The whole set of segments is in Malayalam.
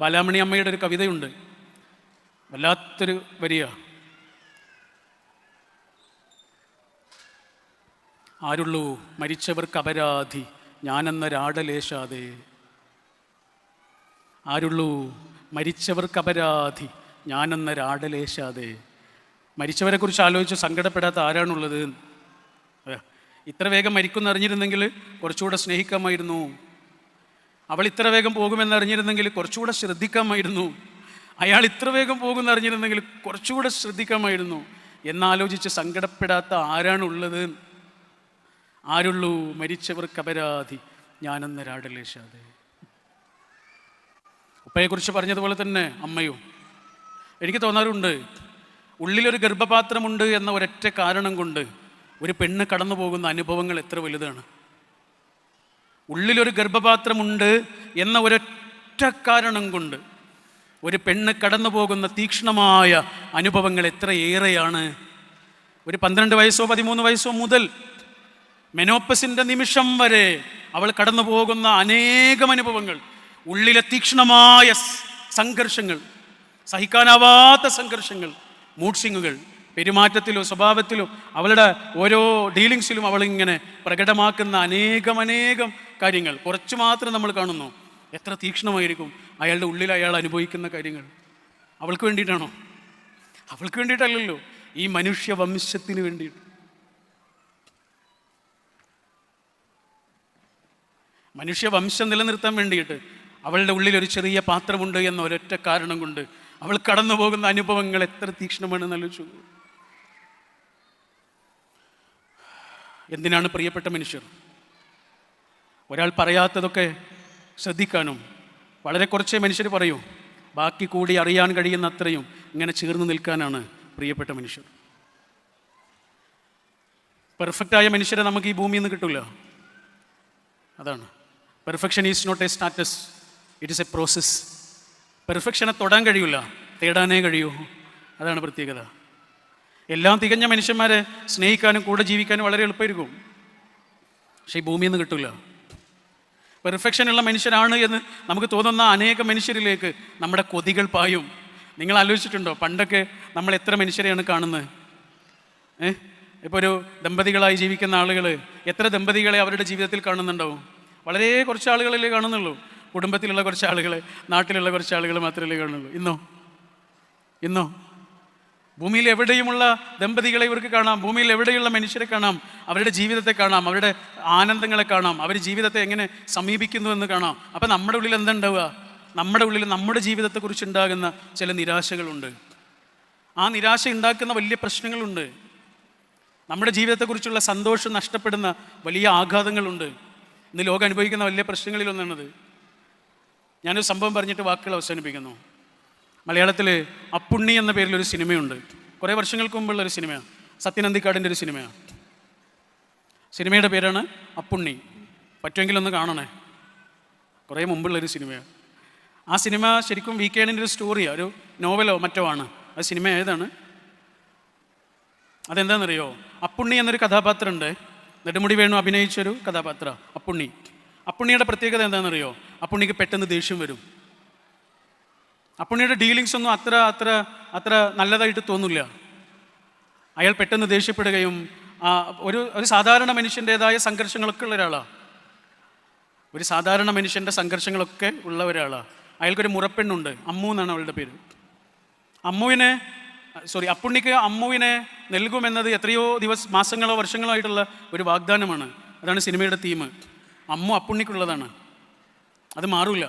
ബാലാമണി അമ്മയുടെ ഒരു കവിതയുണ്ട്. വല്ലാത്തൊരു വരിക ആരുള്ളൂ മരിച്ചവർക്ക് അപരാധി ഞാനെന്നൊരാടലേശാതെ ആരുള്ളൂ മരിച്ചവർക്ക് അപരാധി ഞാനെന്നൊരാടലേശാതെ മരിച്ചവരെക്കുറിച്ച് ആലോചിച്ച് സങ്കടപ്പെടാത്ത ആരാണുള്ളത്. ഇത്ര വേഗം മരിക്കുന്നറിഞ്ഞിരുന്നെങ്കിൽ കുറച്ചുകൂടെ സ്നേഹിക്കാമായിരുന്നു. അവൾ ഇത്ര വേഗം പോകുമെന്ന് അറിഞ്ഞിരുന്നെങ്കിൽ കുറച്ചുകൂടെ ശ്രദ്ധിക്കാമായിരുന്നു. അയാൾ ഇത്ര വേഗം പോകുമെന്ന് അറിഞ്ഞിരുന്നെങ്കിൽ കുറച്ചുകൂടെ ശ്രദ്ധിക്കാമായിരുന്നു. എന്നാലോചിച്ച് സങ്കടപ്പെടാത്ത ആരാണുള്ളത്? ആരുള്ളൂ മരിച്ചവർക്ക് അപരാധി ഞാനെന്നൊരാടലേശാതെ ഉപ്പയെക്കുറിച്ച് പറഞ്ഞതുപോലെ തന്നെ അമ്മയോ. എനിക്ക് തോന്നാറുണ്ട് ഉള്ളിലൊരു ഗർഭപാത്രമുണ്ട് എന്ന ഒരൊറ്റ കാരണം കൊണ്ട് ഒരു പെണ്ണ് കടന്നു പോകുന്ന അനുഭവങ്ങൾ എത്ര വലുതാണ്. ഉള്ളിലൊരു ഗർഭപാത്രമുണ്ട് എന്ന ഒരൊറ്റ കാരണം കൊണ്ട് ഒരു പെണ്ണ് കടന്നു പോകുന്ന തീക്ഷ്ണമായ അനുഭവങ്ങൾ എത്രയേറെയാണ്. ഒരു പന്ത്രണ്ട് വയസ്സോ പതിമൂന്ന് വയസ്സോ മുതൽ മെനോപ്പസിന്റെ നിമിഷം വരെ അവൾ കടന്നു പോകുന്ന അനേകം അനുഭവങ്ങൾ ഉള്ളിലെ തീക്ഷ്ണമായ സംഘർഷങ്ങൾ സഹിക്കാനാവാത്ത സംഘർഷങ്ങൾ മൂഡ്സിങ്ങുകൾ പെരുമാറ്റത്തിലോ സ്വഭാവത്തിലും അവളുടെ ഓരോ ഡീലിങ്സിലും അവളിങ്ങനെ പ്രകടമാക്കുന്ന അനേകം അനേകം കാര്യങ്ങൾ. കുറച്ച് മാത്രം നമ്മൾ കാണുന്നു. എത്ര തീക്ഷ്ണമായിരിക്കും അയാളുടെ ഉള്ളിൽ അയാൾ അനുഭവിക്കുന്ന കാര്യങ്ങൾ. അവൾക്ക് വേണ്ടിയിട്ടാണോ? അവൾക്ക് വേണ്ടിയിട്ടല്ലല്ലോ. ഈ മനുഷ്യ വംശത്തിന് വേണ്ടിയിട്ട്. മനുഷ്യ വംശം നിലനിർത്താൻ വേണ്ടിയിട്ട് അവളുടെ ഉള്ളിൽ ഒരു ചെറിയ പാത്രമുണ്ട് എന്ന ഒരൊറ്റ കാരണം കൊണ്ട് അവൾ കടന്നു പോകുന്ന അനുഭവങ്ങൾ എത്ര തീക്ഷ്ണമാണെന്ന് ആലോചിച്ചു എന്തിനാണ് പ്രിയപ്പെട്ട മനുഷ്യർ? ഒരാൾ പറയാത്തതൊക്കെ ശ്രദ്ധിക്കാനും വളരെ കുറച്ചേ മനുഷ്യർ പറയൂ. ബാക്കി കൂടി അറിയാൻ കഴിയുന്ന അത്രയും ഇങ്ങനെ ചേർന്ന് നിൽക്കാനാണ് പ്രിയപ്പെട്ട മനുഷ്യർ. പെർഫെക്റ്റായ മനുഷ്യരെ നമുക്ക് ഈ ഭൂമിയിൽ നിന്ന് കിട്ടില്ല അതാണ്. Perfection is not a status it is a process പെർഫെക്ഷനെ തൊടാൻ കഴിയില്ല തേടാനേ കഴിയൂ. അതാണ് പ്രത്യേകത. എല്ലാം തികഞ്ഞ മനുഷ്യന്മാരെ സ്നേഹിക്കാനും കൂടെ ജീവിക്കാനും വളരെ എളുപ്പമായിരിക്കും. പക്ഷേ ഈ ഭൂമിയിൽ നിന്ന് കിട്ടില്ല പെർഫെക്ഷനുള്ള മനുഷ്യരാണ് എന്ന് നമുക്ക് തോന്നുന്ന അനേക മനുഷ്യരിലേക്ക് നമ്മുടെ കൊതികൾ പായും. നിങ്ങൾ ആലോചിച്ചിട്ടുണ്ടോ? പണ്ടൊക്കെ നമ്മൾ എത്ര മനുഷ്യരെയാണ് കാണുന്നത്? ഏ? ഇപ്പോൾ ഒരു ദമ്പതികളായി ജീവിക്കുന്ന ആളുകൾ എത്ര ദമ്പതികളെ അവരുടെ ജീവിതത്തിൽ കാണുന്നുണ്ടാവും? വളരെ കുറച്ച് ആളുകളല്ലേ കാണുന്നുള്ളൂ. കുടുംബത്തിലുള്ള കുറച്ച് ആളുകൾ നാട്ടിലുള്ള കുറച്ച് ആളുകൾ മാത്രമല്ലേ കാണുന്നുള്ളൂ. ഇന്നോ? ഇന്നോ? ഭൂമിയിൽ എവിടെയുമുള്ള ദമ്പതികളെ ഇവർക്ക് കാണാം. ഭൂമിയിൽ എവിടെയുള്ള മനുഷ്യരെ കാണാം. അവരുടെ ജീവിതത്തെ കാണാം. അവരുടെ ആനന്ദങ്ങളെ കാണാം. അവർ ജീവിതത്തെ എങ്ങനെ സമീപിക്കുന്നു എന്ന് കാണാം. അപ്പം നമ്മുടെ ഉള്ളിൽ എന്തുണ്ടാവുക? നമ്മുടെ ഉള്ളിൽ നമ്മുടെ ജീവിതത്തെക്കുറിച്ച് ഉണ്ടാകുന്ന ചില നിരാശകളുണ്ട്. ആ നിരാശ ഉണ്ടാക്കുന്ന വലിയ പ്രശ്നങ്ങളുണ്ട്. നമ്മുടെ ജീവിതത്തെക്കുറിച്ചുള്ള സന്തോഷം നഷ്ടപ്പെടുന്ന വലിയ ആഘാതങ്ങളുണ്ട്. ഇന്ന് ലോകം അനുഭവിക്കുന്ന വലിയ പ്രശ്നങ്ങളിലൊന്നാണത്. ഞാനൊരു സംഭവം പറഞ്ഞിട്ട് വാക്കുകൾ അവസാനിപ്പിക്കുന്നു. മലയാളത്തിൽ അപ്പുണ്ണി എന്ന പേരിൽ ഒരു സിനിമയുണ്ട്. കുറേ വർഷങ്ങൾക്ക് മുമ്പുള്ള ഒരു സിനിമയാണ് സത്യനന്ദിക്കാടിന്റെ ഒരു സിനിമയാണ് സിനിമയുടെ പേരാണ് അപ്പുണ്ണി. പറ്റുമെങ്കിൽ ഒന്ന് കാണണേ. കുറേ മുമ്പുള്ളൊരു സിനിമയാണ് ആ സിനിമ ശരിക്കും വി കെ ഒരു സ്റ്റോറിയാണ് ഒരു നോവലോ മറ്റോ ആണ്. ആ സിനിമ ഏതാണ്? അതെന്താണെന്നറിയോ അപ്പുണ്ണി എന്നൊരു കഥാപാത്രമുണ്ട്. നെടുമുടി വേണു അഭിനയിച്ചൊരു കഥാപാത്ര അപ്പുണ്ണി. അപ്പുണ്ണിയുടെ പ്രത്യേകത എന്താണെന്നറിയോ അപ്പുണ്ണിക്ക് പെട്ടെന്ന് ദേഷ്യം വരും. അപ്പുണ്ണിയുടെ ഡീലിങ്സ് ഒന്നും അത്ര അത്ര അത്ര നല്ലതായിട്ട് തോന്നില്ല. അയാൾ പെട്ടെന്ന് ദേഷ്യപ്പെടുകയും ഒരു ഒരു സാധാരണ മനുഷ്യന്റെതായ സംഘർഷങ്ങളൊക്കെ ഉള്ള ഒരാളാണ് ഒരു സാധാരണ മനുഷ്യന്റെ സംഘർഷങ്ങളൊക്കെ ഉള്ള ഒരാളാണ് അയാൾക്കൊരു മുറപ്പെണ്ണുണ്ട്. അമ്മു എന്നാണ് അവളുടെ പേര്. അമ്മുവിനെ സോറി അപ്പുണ്ണിക്ക് അമ്മുവിനെ നൽകുമെന്നത് എത്രയോ ദിവസ മാസങ്ങളോ വർഷങ്ങളോ ആയിട്ടുള്ള ഒരു വാഗ്ദാനമാണ്. അതാണ് സിനിമയുടെ തീം അമ്മു അപ്പുണ്ണിക്കുള്ളതാണ്. അത് മാറൂല.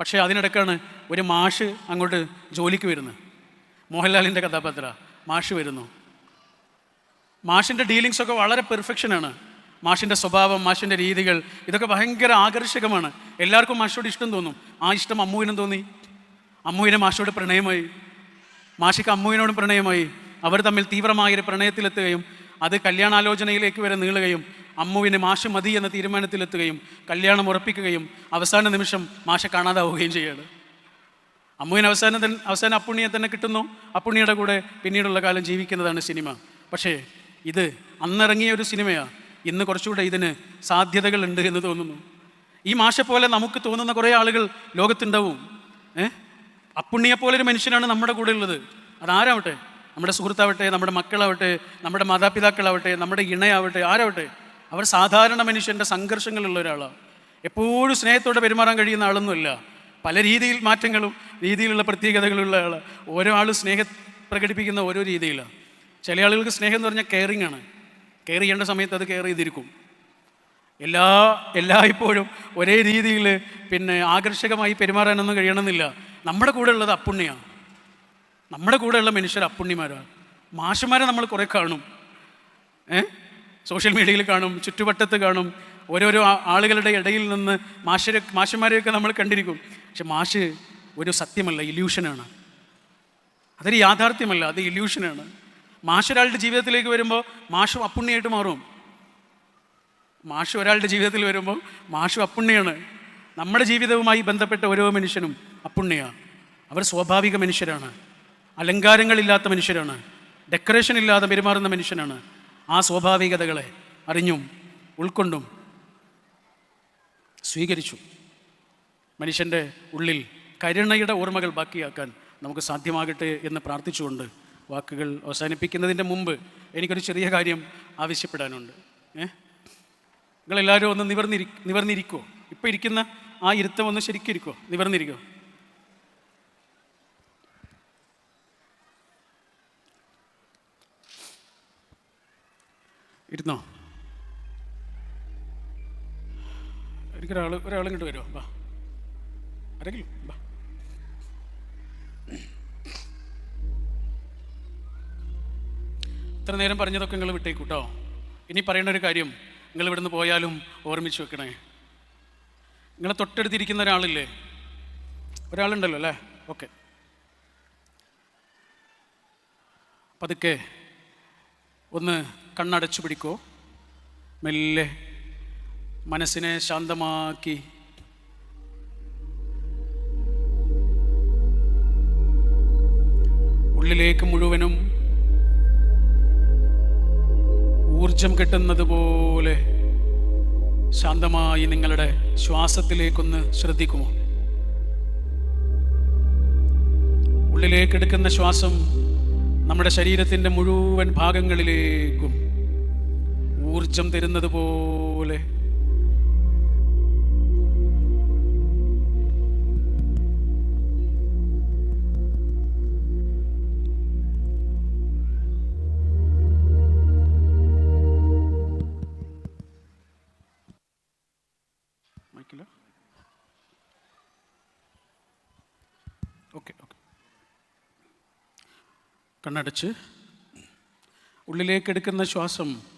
പക്ഷേ അതിനിടക്കാണ് ഒരു മാഷ് അങ്ങോട്ട് ജോലിക്ക് വരുന്നത്. മോഹൻലാലിന്റെ കഥാപാത്ര മാഷ് വരുന്നു. മാഷിന്റെ ഡീലിങ്സ് ഒക്കെ വളരെ പെർഫെക്ഷനാണ് മാഷിന്റെ സ്വഭാവം മാഷിന്റെ രീതികൾ ഇതൊക്കെ ഭയങ്കര ആകർഷകമാണ്. എല്ലാവർക്കും മാഷോട് ഇഷ്ടം തോന്നും. ആ ഇഷ്ടം അമ്മുവിനും തോന്നി. അമ്മുവിന് മാഷോട് പ്രണയമായി. മാഷിക്ക് അമ്മുവിനോടും പ്രണയമായി. അവർ തമ്മിൽ തീവ്രമായൊരു പ്രണയത്തിലെത്തുകയും അത് കല്യാണാലോചനയിലേക്ക് വരെ നീളുകയും അമ്മുവിന് മാഷ് മതി എന്ന തീരുമാനത്തിലെത്തുകയും കല്യാണം ഉറപ്പിക്കുകയും അവസാന നിമിഷം മാഷ കാണാതാവുകയും ചെയ്യുകയാണ് അമ്മുവിന് അവസാനം അവസാന അപ്പുണ്ണിയെ തന്നെ കിട്ടുന്നു. അപ്പുണ്ണിയുടെ കൂടെ പിന്നീടുള്ള കാലം ജീവിക്കുന്നതാണ് സിനിമ. പക്ഷേ ഇത് അന്നിറങ്ങിയ ഒരു സിനിമയാണ് ഇന്ന് കുറച്ചുകൂടെ ഇതിന് സാധ്യതകളുണ്ട് എന്ന് തോന്നുന്നു. ഈ മാഷെ പോലെ നമുക്ക് തോന്നുന്ന കുറേ ആളുകൾ ലോകത്തുണ്ടാവും. ഏ? അപ്പുണ്ണിയെപ്പോലൊരു മനുഷ്യനാണ് നമ്മുടെ കൂടെ ഉള്ളത്. അതാരാവട്ടെ? നമ്മുടെ സുഹൃത്താവട്ടെ നമ്മുടെ മക്കളാവട്ടെ നമ്മുടെ മാതാപിതാക്കളാവട്ടെ നമ്മുടെ ഇണയാവട്ടെ ആരാവട്ടെ? അവർ സാധാരണ മനുഷ്യന്റെ സംഘർഷങ്ങളുള്ള ഒരാളാണ്. എപ്പോഴും സ്നേഹത്തോടെ പെരുമാറാൻ കഴിയുന്ന ആളൊന്നുമല്ല. പല രീതിയിൽ മാറ്റങ്ങളും രീതിയിലുള്ള പ്രത്യേകതകളുള്ള ആൾ ഓരോ ആൾ സ്നേഹ പ്രകടിപ്പിക്കുന്ന ഓരോ രീതിയിലാണ്. ചില ആളുകൾക്ക് സ്നേഹം എന്ന് പറഞ്ഞാൽ കെയറിങ് ആണ്. കെയർ ചെയ്യേണ്ട സമയത്ത് അത് കെയർ ചെയ്തിരിക്കും. എല്ലാ എല്ലായ്പ്പോഴും ഒരേ രീതിയിൽ പിന്നെ ആകർഷകമായി പെരുമാറാനൊന്നും കഴിയണമെന്നില്ല. നമ്മുടെ കൂടെ ഉള്ളത് അപ്പുണ്ണിയാണ്. നമ്മുടെ കൂടെയുള്ള മനുഷ്യർ അപ്പുണ്ണിമാരാണ്. മാഷന്മാരെ നമ്മൾ കുറേ കാണും. ഏ? സോഷ്യൽ മീഡിയയിൽ കാണും ചുറ്റുവട്ടത്ത് കാണും. ഓരോരോ ആളുകളുടെ ഇടയിൽ നിന്ന് മാഷരെ മാഷന്മാരെയൊക്കെ നമ്മൾ കണ്ടിരിക്കും. പക്ഷെ മാഷ് ഒരു സത്യമല്ല ഇല്യൂഷനാണ്. അതൊരു യാഥാർത്ഥ്യമല്ല അത് ഇല്യൂഷനാണ്. മാഷ് ഒരാളുടെ ജീവിതത്തിലേക്ക് വരുമ്പോൾ മാഷും അപ്പുണ്ണിയായിട്ട് മാറും. മാഷ് ഒരാളുടെ ജീവിതത്തിൽ വരുമ്പോൾ മാഷും അപ്പുണ്ണിയാണ്. നമ്മുടെ ജീവിതവുമായി ബന്ധപ്പെട്ട ഓരോ മനുഷ്യനും അപ്പുണ്ണിയാണ്. അവർ സ്വാഭാവിക മനുഷ്യരാണ്. അലങ്കാരങ്ങളില്ലാത്ത മനുഷ്യരാണ്. ഡെക്കറേഷൻ ഇല്ലാതെ പെരുമാറുന്ന മനുഷ്യനാണ്. ആ സ്വാഭാവികതകളെ അറിഞ്ഞും ഉൾക്കൊണ്ടും സ്വീകരിച്ചു. മനുഷ്യന്റെ ഉള്ളിൽ കരുണയുടെ ഓർമ്മകൾ ബാക്കിയാക്കാൻ നമുക്ക് സാധ്യമാകട്ടെ എന്ന് പ്രാർത്ഥിച്ചുകൊണ്ട് വാക്കുകൾ അവസാനിപ്പിക്കുന്നതിന്റെ മുമ്പ് എനിക്കൊരു ചെറിയ കാര്യം ആവശ്യപ്പെടാനുണ്ട്. ഏ? നിങ്ങളെല്ലാവരും ഒന്ന് നിവർന്നിരി നിവർന്നിരിക്കുമോ ഇപ്പോൾ ഇരിക്കുന്ന ആ ഇരുത്തം ഒന്ന് ശരിക്കും ഇരിക്കുമോ നിവർന്നിരിക്കുമോ ഇരുന്നോ? എനിക്കൊരാൾ ഒരാൾ ഇങ്ങോട്ട് വരുമോ വാ. ആരെങ്കിലും? വാ. ഇത്ര നേരം പറഞ്ഞതൊക്കെ നിങ്ങൾ വിട്ടേക്കൂട്ടോ. ഇനി പറയുന്ന ഒരു കാര്യം നിങ്ങൾ ഇവിടുന്ന് പോയാലും ഓർമ്മിച്ച് വെക്കണേ. നിങ്ങളെ തൊട്ടടുത്തിരിക്കുന്ന ഒരാളില്ലേ? ഒരാളുണ്ടല്ലോ അല്ലേ? ഓക്കെ. പതുക്കെ ഒന്ന് കണ്ണടച്ചു പിടിക്കോ. മെല്ലെ മനസ്സിനെ ശാന്തമാക്കി. ഉള്ളിലേക്ക് മുഴുവനും ഊർജം കിട്ടുന്നത് പോലെ ശാന്തമായി നിങ്ങളുടെ ശ്വാസത്തിലേക്കൊന്ന് ശ്രദ്ധിക്കുമോ? ഉള്ളിലേക്ക് എടുക്കുന്ന ശ്വാസം നമ്മുടെ ശരീരത്തിന്റെ മുഴുവൻ ഭാഗങ്ങളിലേക്കും ഊർജം തരുന്നത് പോലെ. കണ്ണടച്ച് ഉള്ളിലേക്ക് എടുക്കുന്ന ശ്വാസം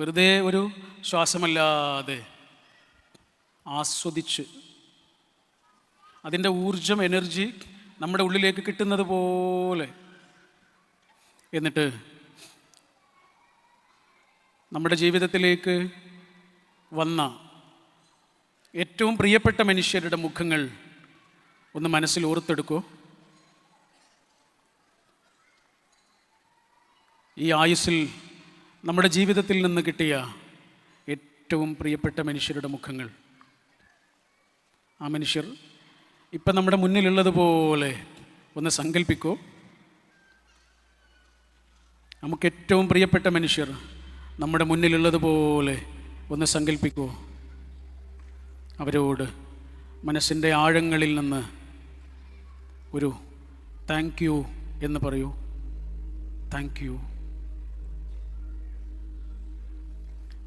വെറുതെ ഒരു ശ്വാസമല്ലാതെ ആസ്വദിച്ച് അതിന്റെ ഊർജം എനർജി നമ്മുടെ ഉള്ളിലേക്ക് കിട്ടുന്നത് പോലെ. എന്നിട്ട് നമ്മുടെ ജീവിതത്തിലേക്ക് വന്ന ഏറ്റവും പ്രിയപ്പെട്ട മനുഷ്യരുടെ മുഖങ്ങൾ ഒന്ന് മനസ്സിൽ ഓർത്തെടുക്കൂ. ഈ ആയുസ്സിൽ നമ്മുടെ ജീവിതത്തിൽ നിന്ന് കിട്ടിയ ഏറ്റവും പ്രിയപ്പെട്ട മനുഷ്യരുടെ മുഖങ്ങൾ. ആ മനുഷ്യർ ഇപ്പം നമ്മുടെ മുന്നിലുള്ളതുപോലെ ഒന്ന് സങ്കല്പിക്കൂ നമുക്ക് ഏറ്റവും പ്രിയപ്പെട്ട മനുഷ്യർ നമ്മുടെ മുന്നിലുള്ളതുപോലെ ഒന്ന് സങ്കല്പിക്കൂ അവരോട് മനസ്സിന്റെ ആഴങ്ങളിൽ നിന്ന് ഒരു താങ്ക് യു എന്ന് പറയൂ. Thank you.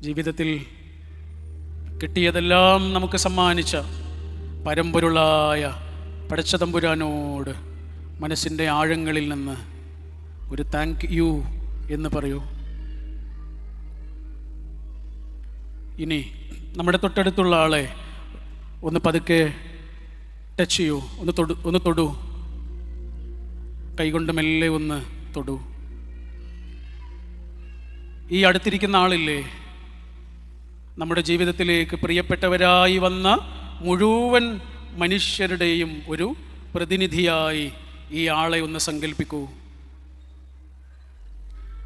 ജീവിതത്തിൽ കിട്ടിയതെല്ലാം നമുക്ക് സമ്മാനിച്ച പരമ്പൊരുളായ പടച്ചതമ്പുരാനോട് മനസ്സിന്റെ ആഴങ്ങളിൽ നിന്ന് ഒരു താങ്ക് യു എന്ന് പറയൂ. ഇനി നമ്മുടെ തൊട്ടടുത്തുള്ള ആളെ ഒന്ന് പതുക്കെ ടച്ച് ചെയ്യൂ. ഒന്ന് തൊടു ഒന്ന് തൊടു. കൈകൊണ്ട് മെല്ലെ ഒന്ന് തൊടു. ഈ അടുത്തിരിക്കുന്ന ആളില്ലേ? നമ്മുടെ ജീവിതത്തിലേക്ക് പ്രിയപ്പെട്ടവരായി വന്ന മുഴുവൻ മനുഷ്യരുടെയും ഒരു പ്രതിനിധിയായി ഈ ആളെ ഒന്ന് സങ്കല്പിക്കൂ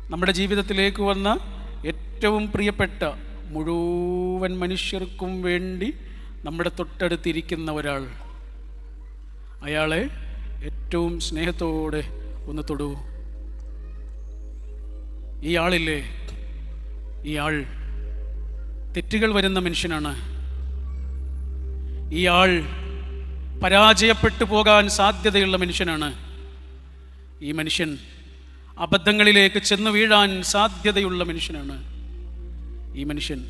നമ്മുടെ ജീവിതത്തിലേക്ക് വന്ന ഏറ്റവും പ്രിയപ്പെട്ട മുഴുവൻ മനുഷ്യർക്കും വേണ്ടി നമ്മുടെ തൊട്ടടുത്തിരിക്കുന്ന ഒരാൾ. അയാളെ ഏറ്റവും സ്നേഹത്തോടെ ഒന്ന് തൊടൂ. ഈ ആളില്ലേ? ഈ ആൾ തെറ്റുകൾ വരുന്ന മനുഷ്യനാണ്. ഇയാൾ പരാജയപ്പെട്ടു പോകാൻ സാധ്യതയുള്ള മനുഷ്യനാണ്. ഈ മനുഷ്യൻ അബദ്ധങ്ങളിലേക്ക് ചെന്ന് വീഴാൻ സാധ്യതയുള്ള മനുഷ്യനാണ്. ഈ മനുഷ്യൻ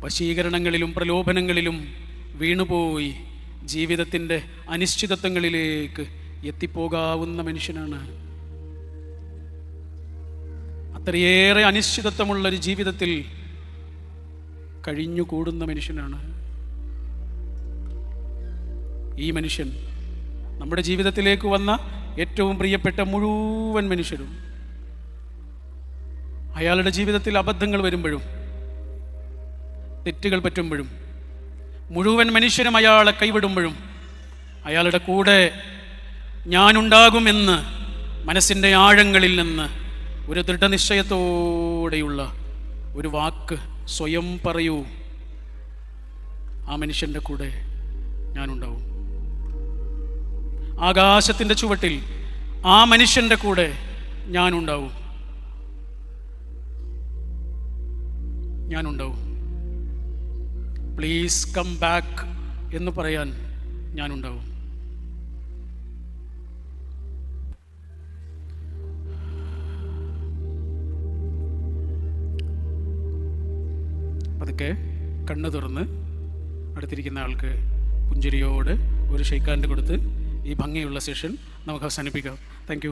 വശീകരണങ്ങളിലും പ്രലോഭനങ്ങളിലും വീണുപോയി ജീവിതത്തിന്റെ അനിശ്ചിതത്വങ്ങളിലേക്ക് എത്തിപ്പോകാവുന്ന മനുഷ്യനാണ്. അത്രയേറെ അനിശ്ചിതത്വമുള്ളൊരു ജീവിതത്തിൽ കഴിഞ്ഞുകൂടുന്ന മനുഷ്യനാണ്. ഈ മനുഷ്യൻ നമ്മുടെ ജീവിതത്തിലേക്ക് വന്ന ഏറ്റവും പ്രിയപ്പെട്ട മുഴുവൻ മനുഷ്യരും. അയാളുടെ ജീവിതത്തിൽ അബദ്ധങ്ങൾ വരുമ്പോഴും തെറ്റുകൾ പറ്റുമ്പോഴും മുഴുവൻ മനുഷ്യരും അയാളെ കൈവിടുമ്പോഴും അയാളുടെ കൂടെ ഞാനുണ്ടാകുമെന്ന് മനസ്സിന്റെ ആഴങ്ങളിൽ നിന്ന് ഒരു ദൃഢനിശ്ചയത്തോടെയുള്ള ഒരു വാക്ക് സ്വയം പറയൂ. ആ മനുഷ്യന്റെ കൂടെ ഞാനുണ്ടാവും. ആകാശത്തിന്റെ ചുവട്ടിൽ ആ മനുഷ്യന്റെ കൂടെ ഞാനുണ്ടാവും. ഞാനുണ്ടാവും. പ്ലീസ് കം ബാക്ക് എന്ന് പറയാൻ ഞാനുണ്ടാവും. പതുക്കെ കണ്ണ് തുറന്ന് അടുത്തിരിക്കുന്ന ആൾക്ക് പുഞ്ചിരിയോട് ഒരു ഷെയ്ക്കാൻഡ് കൊടുത്ത് ഈ ഭംഗിയുള്ള സെഷൻ നമുക്ക് അവസാനിപ്പിക്കാം. താങ്ക്